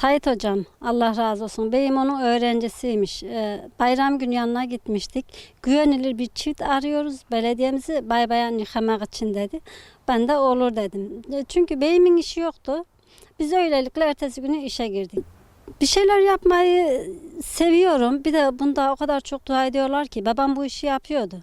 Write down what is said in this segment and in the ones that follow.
Sait hocam Allah razı olsun. Beyim onun öğrencisiymiş. Ee, bayram günü yanına gitmiştik. Güvenilir bir çift arıyoruz. Belediyemizi bay bayan yıkamak için dedi. Ben de olur dedim. E, Çünkü beyimin işi yoktu. Biz öylelikle ertesi günü işe girdik. Bir şeyler yapmayı seviyorum. Bir de bunda o kadar çok dua ediyorlar ki babam bu işi yapıyordu.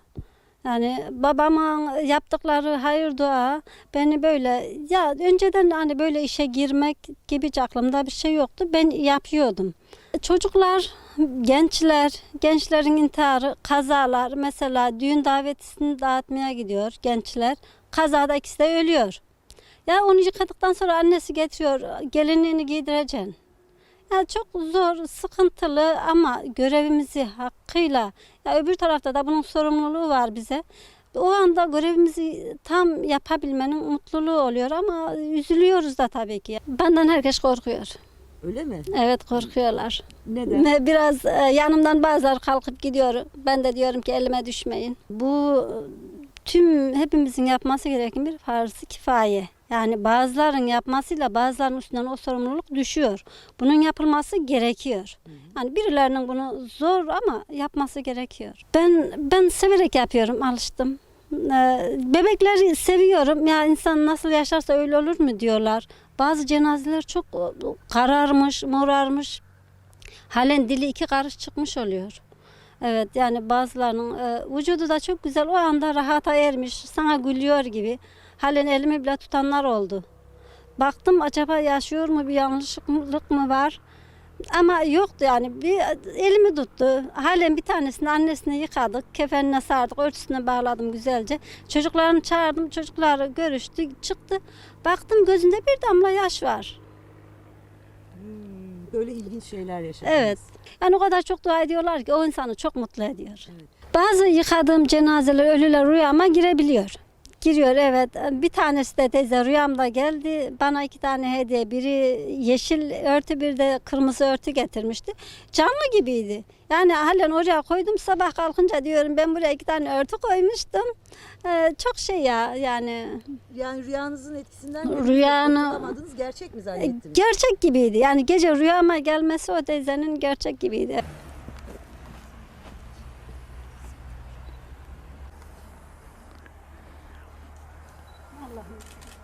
Yani babamın yaptıkları hayır dua beni böyle ya önceden hani böyle işe girmek gibi aklımda bir şey yoktu. Ben yapıyordum. Çocuklar, gençler, gençlerin intiharı, kazalar mesela düğün davetisini dağıtmaya gidiyor gençler. Kazada ikisi de ölüyor. Ya onu yıkadıktan sonra annesi getiriyor gelinliğini giydireceksin. Ya çok zor, sıkıntılı ama görevimizi hakkıyla ya öbür tarafta da bunun sorumluluğu var bize. O anda görevimizi tam yapabilmenin mutluluğu oluyor ama üzülüyoruz da tabii ki. Benden herkes korkuyor. Öyle mi? Evet korkuyorlar. Neden? Biraz e, yanımdan bazıları kalkıp gidiyor. Ben de diyorum ki elime düşmeyin. Bu tüm hepimizin yapması gereken bir farz-ı kifaye. Yani bazıların yapmasıyla bazılarının üstünden o sorumluluk düşüyor. Bunun yapılması gerekiyor. Yani birilerinin bunu zor ama yapması gerekiyor. Ben ben severek yapıyorum, alıştım. Ee, Bebekleri seviyorum. Ya insan nasıl yaşarsa öyle olur mu diyorlar. Bazı cenazeler çok kararmış, morarmış. Halen dili iki karış çıkmış oluyor. Evet yani bazılarının e, vücudu da çok güzel o anda rahata ermiş sana gülüyor gibi. Halen elimi bile tutanlar oldu. Baktım acaba yaşıyor mu bir yanlışlık mı var? Ama yoktu yani bir elimi tuttu. Halen bir tanesini annesine yıkadık. Kefenine sardık. Örtüsüne bağladım güzelce. Çocuklarını çağırdım. Çocuklar görüştü. Çıktı. Baktım gözünde bir damla yaş var. Böyle ilginç şeyler yaşadınız. Evet. Yani o kadar çok dua ediyorlar ki o insanı çok mutlu ediyor. Evet. Bazı yıkadığım cenazeler, ölüler rüyama girebiliyor. Giriyor evet. Bir tanesi de teyze rüyamda geldi. Bana iki tane hediye. Biri yeşil örtü bir de kırmızı örtü getirmişti. Canlı gibiydi. Yani halen oraya koydum sabah kalkınca diyorum ben buraya iki tane örtü koymuştum. Ee, çok şey ya yani Yani rüyanızın etkisinden Rüyanı- kurtulamadınız, gerçek mi zannettiniz? gerçek gibiydi. Yani gece rüyama gelmesi o teyzenin gerçek gibiydi. Allah'a emanet